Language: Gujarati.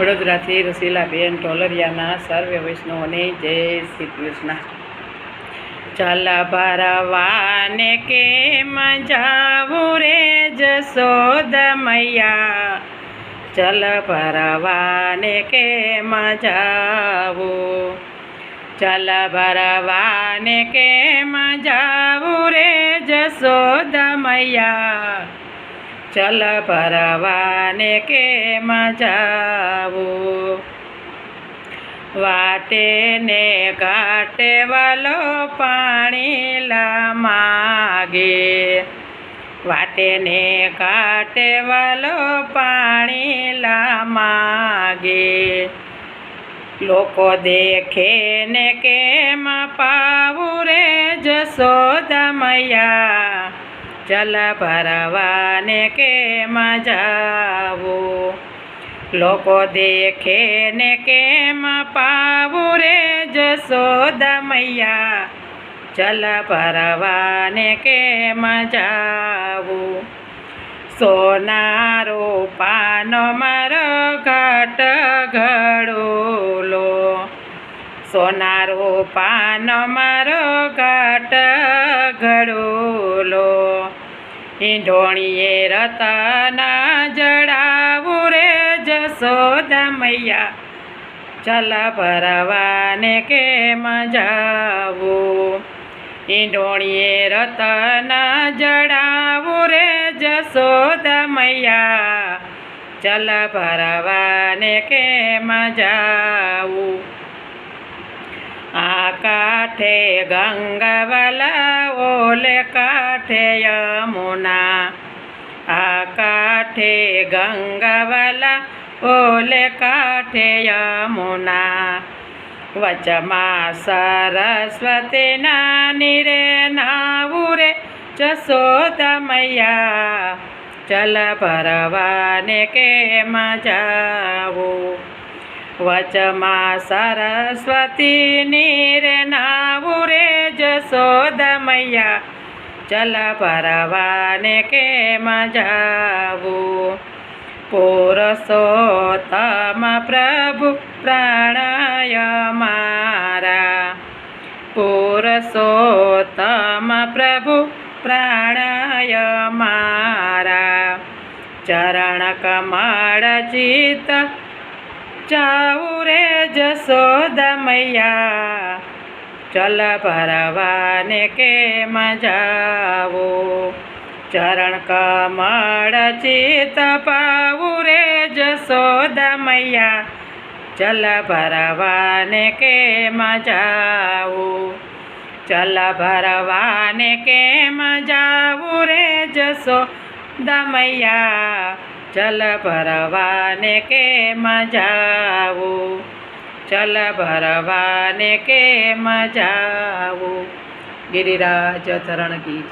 વડોદરાથી રસીલાબેન ટોલરિયાના સર્વે વૈષ્ણવને જય શ્રી કૃષ્ણ. ચાલ ભરવાને કે મજાવું રે જશોદ મૈયા? ચલ ભરવાને કે મજાવું ચલ ભરવાને કે મજાવું રે જશોદ મૈયા? ચલ ભરવાને કે જાવું? વાટે ને ઘાટે વાલો પાણી લા માગે. વાટે ને ઘાટે વાલો પાણી લા માગે. લોકો દેખે ને કેમ પાવું રે જસોદા મૈયા? ચલ ભરવાને કેમ જાવું? લોકો દેખે ને કેમ પાવું રે જશોદા મૈયા? જલ ભરવાને કેમ જાવું? સોના રૂપાનો મારો ઘાટ ઘડોલો સોના રૂપાનો મારો ઘાટ ઘડોલો ઈંઢોણીએ રતના જડાવું રે જસોદા મૈયા ચલ ભરવાને કે જાવું? ઈંઢોણીએ રતના જડાવું રે જસોદા મૈયા ચલ ભરવાને કે જાવું? આ કાંઠે ગંગાવાલા ઓલે કાંઠે યમુના આ કાંઠે ગંગાવાલા ઓલે કાંઠે યમુના વચમાં સરસ્વતીના નીરે નાવું રે જશોદા મૈયા ચલ ભરવાને કેમ જાવું વચમાં સરસ્વતી નીર નાવું રે જશોદા મૈયા ચલ ભરવાને કેમ જાવું પુરુષોત્તમ પ્રભુ પ્રાણય મારા પુરુષોત્તમ પ્રભુ પ્રાણય મારા ચરણ કમળ ચિત જાવું રે જશોદા મૈયા. ચલ ભરવાને કેમ જાવો? ચરણ કમળ ચિત પાવું રે જશોદા મૈયા. ચલ ભરવાને કેમ જાવું? ચલ ભરવાને કેમ જાવું રે જશોદા મૈયા ચલ ભરવાને કે જાવું ચલ ભરવાને કે જાવું ગિરિરાજ ચરણ ગીત.